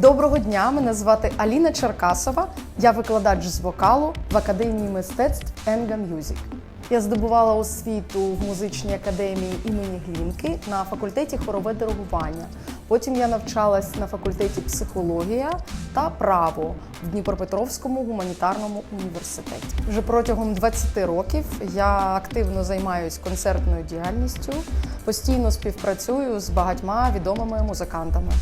Доброго дня, мене звати Аліна Черкасова. Я викладач з вокалу в Академії мистецтв Енга Мюзик. Я здобувала освіту в музичній академії імені Глінки на факультеті хорове диригування. Потім я навчалась на факультеті психологія та право в Дніпропетровському гуманітарному університеті. Вже протягом 20 років я активно займаюся концертною діяльністю, постійно співпрацюю з багатьма відомими музикантами.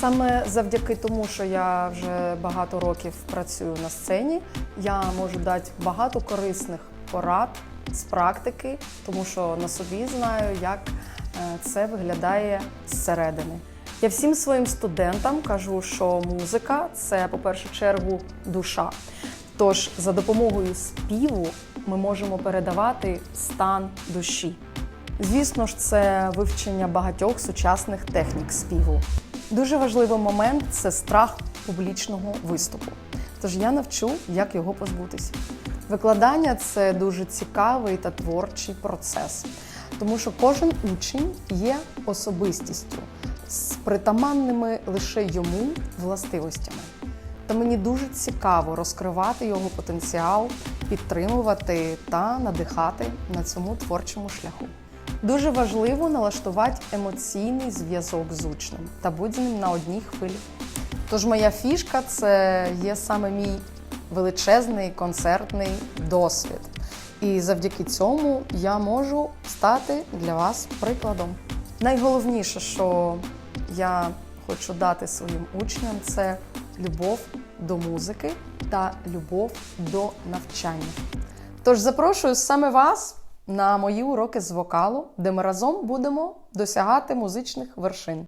Саме завдяки тому, що я вже багато років працюю на сцені, я можу дати багато корисних порад з практики, тому що на собі знаю, як е, це виглядає зсередини. Я всім своїм студентам кажу, що музика це, по першу чергу, душа. Тож за допомогою співу ми можемо передавати стан душі. Звісно ж, це вивчення багатьох сучасних технік співу. Дуже важливий момент це страх публічного виступу. Тож я навчу, як його позбутися. Викладання це дуже цікавий та творчий процес, тому що кожен учень є особистістю з притаманними лише йому властивостями. Та мені дуже цікаво розкривати його потенціал, підтримувати та надихати на цьому творчому шляху. Дуже важливо налаштувати емоційний зв'язок з учнем та з ним на одній хвилі. Тож моя фішка це є саме мій величезний концертний досвід. І завдяки цьому я можу стати для вас прикладом. Найголовніше, що я хочу дати своїм учням, це любов до музики та любов до навчання. Тож запрошую саме вас на мої уроки з вокалу, де ми разом будемо досягати музичних вершин.